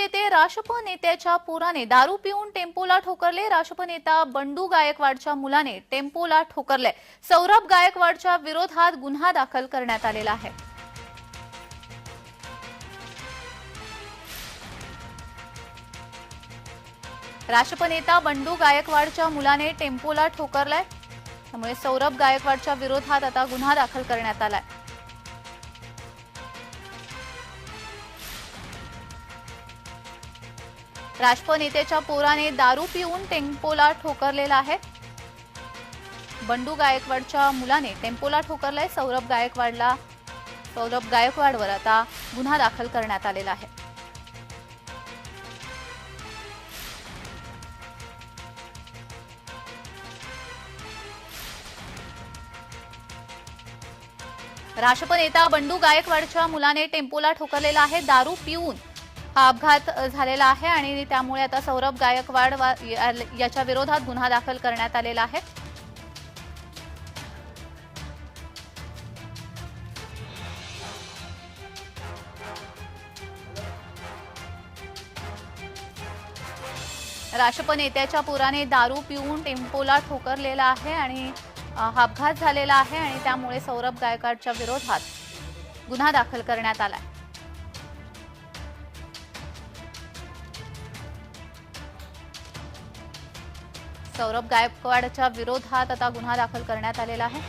येथे राष्ट्रप नेत्याच्या पुराने दारू पिऊन टेम्पोला ठोकरले. राष्ट्रप नेता बंडू गायकवाडच्या मुलाने टेम्पोला ठोकरले. सौरभ गायकवाडच्या विरोधात गुन्हा दाखल करण्यात आलेला आहे. राष्ट्रप नेता बंडू गायकवाडच्या मुलाने टेम्पोला ठोकरलाय. त्यामुळे सौरभ गायकवाडच्या विरोधात आता गुन्हा दाखल करण्यात आलाय. राजप नेत्याच्या पोराने दारू पिऊन टेम्पोला ठोकरलेला आहे. बंडू गायकवाडच्या मुलाने टेम्पोला ठोकरलाय. सौरभ गायकवाडला सौरभ गायकवाडवर आता गुन्हा दाखल करण्यात आलेला आहे. राष्ट्रप नेता बंडू गायकवाडच्या मुलाने टेम्पोला ठोकरलेला आहे. दारू पिऊन हा अपघात झालेला आहे आणि त्यामुळे आता सौरभ गायकवाड वा- या- याच्या विरोधात गुन्हा दाखल करण्यात आलेला आहे. राष्ट्रप नेत्याच्या पुराने दारू पिऊन टेम्पोला ठोकरलेला आहे आणि हा अपघात झालेला आहे आणि त्यामुळे सौरभ गायकवाडच्या विरोधात गुन्हा दाखल करण्यात आला आहे सौरभ गायकवाडच्या विरोधात आता गुन्हा दाखल करण्यात आलेला आहे.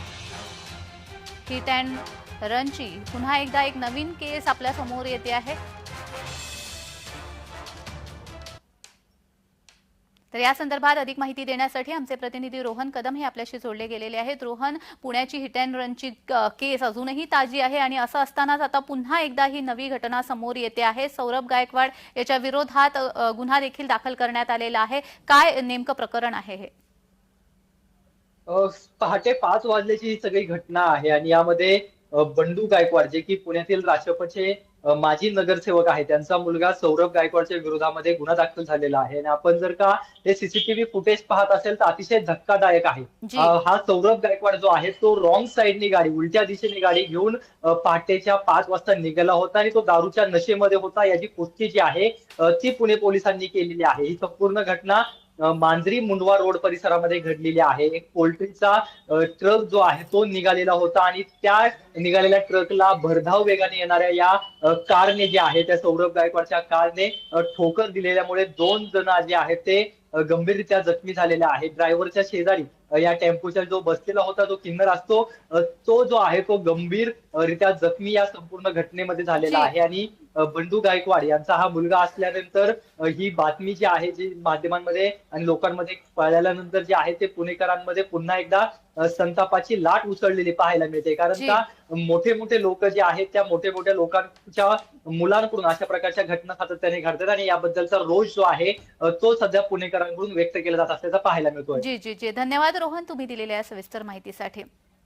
हिट अँड रनची पुन्हा एकदा एक नवीन केस आपल्यासमोर येते आहे. तर या संदर्भात अधिक माहिती देण्यासाठी आमचे प्रतिनिधी रोहन कदम हे आपल्याशी जोडले गेलेले आहेत. रोहन पुण्याची हिट अँड रनची केस अजूनही ताजी आहे आणि असं असतानाच आता पुन्हा एकदा ही नवी घटना समोर येते आहे. सौरभ गायकवाड याच्या विरोधात गुन्हा देखील दाखल करण्यात आलेला आहे. काय नेमकं प्रकरण आहे हे? पहाटे पाच वाजल्याची ही सगळी घटना आहे आणि यामध्ये बंडू गायकवाड जे की पुण्यातील राष्ट्रपचे माजी नगरसेवक आहे. त्यांचा मुलगा सौरभ गायकवाडच्या विरोधामध्ये गुन्हा दाखल झालेला आहे. आणि आपण जर का हे सीसीटीव्ही फुटेज पाहत असेल तर अतिशय धक्कादायक आहे. हा सौरभ गायकवाड जो आहे तो रॉंग साईडनी गाडी उलट्या दिशेने गाडी घेऊन पहाटेच्या पाच वाजता निघाला होता आणि तो दारूच्या नशेमध्ये होता. याची पुष्टी जी आहे ती पुणे पोलिसांनी केलेली आहे. ही संपूर्ण घटना मांजरी मुंडवा रोड परिसरामध्ये घडलेली आहे. एक पोल्ट्रीचा ट्रक जो आहे तो निघालेला होता आणि त्या निघालेल्या ट्रकला भरधाव वेगाने येणाऱ्या या कारने जे आहे त्या सौरभ गायकवाडच्या कारने ठोकर दिलेल्यामुळे दोन जण जे आहेत ते गंभीररित्या जखमी झालेले आहेत. ड्रायव्हरच्या शेजारी या टेम्पोच्या जो बसलेला होता जो किन्नर असतो तो जो आहे तो गंभीर रित्या जखमी या संपूर्ण घटनेमध्ये झालेला. आहे आणि बंडू गायकवाड यांचा हा मुलगा असल्यानंतर ही बातमी जी आहे जी माध्यमांमध्ये आणि लोकांमध्ये कळल्यानंतर जे आहे ते पुणेकरांमध्ये पुन्हा एकदा संतापाची लाट उसळलेली पाहायला मिळते कारण. का मोठे मोठे लोक जे आहेत त्या मोठे मोठ्या लोकांच्या मुलांकडून अशा प्रकारच्या घटना सातत्याने घडतात आणि याबद्दलचा रोष जो आहे तो सध्या पुणेकरांकडून व्यक्त केला जात असल्याचं पाहायला मिळतोय जी जी जी धन्यवाद रोहन तुम्ही दिलेल्या सविस्तर माहितीसाठी.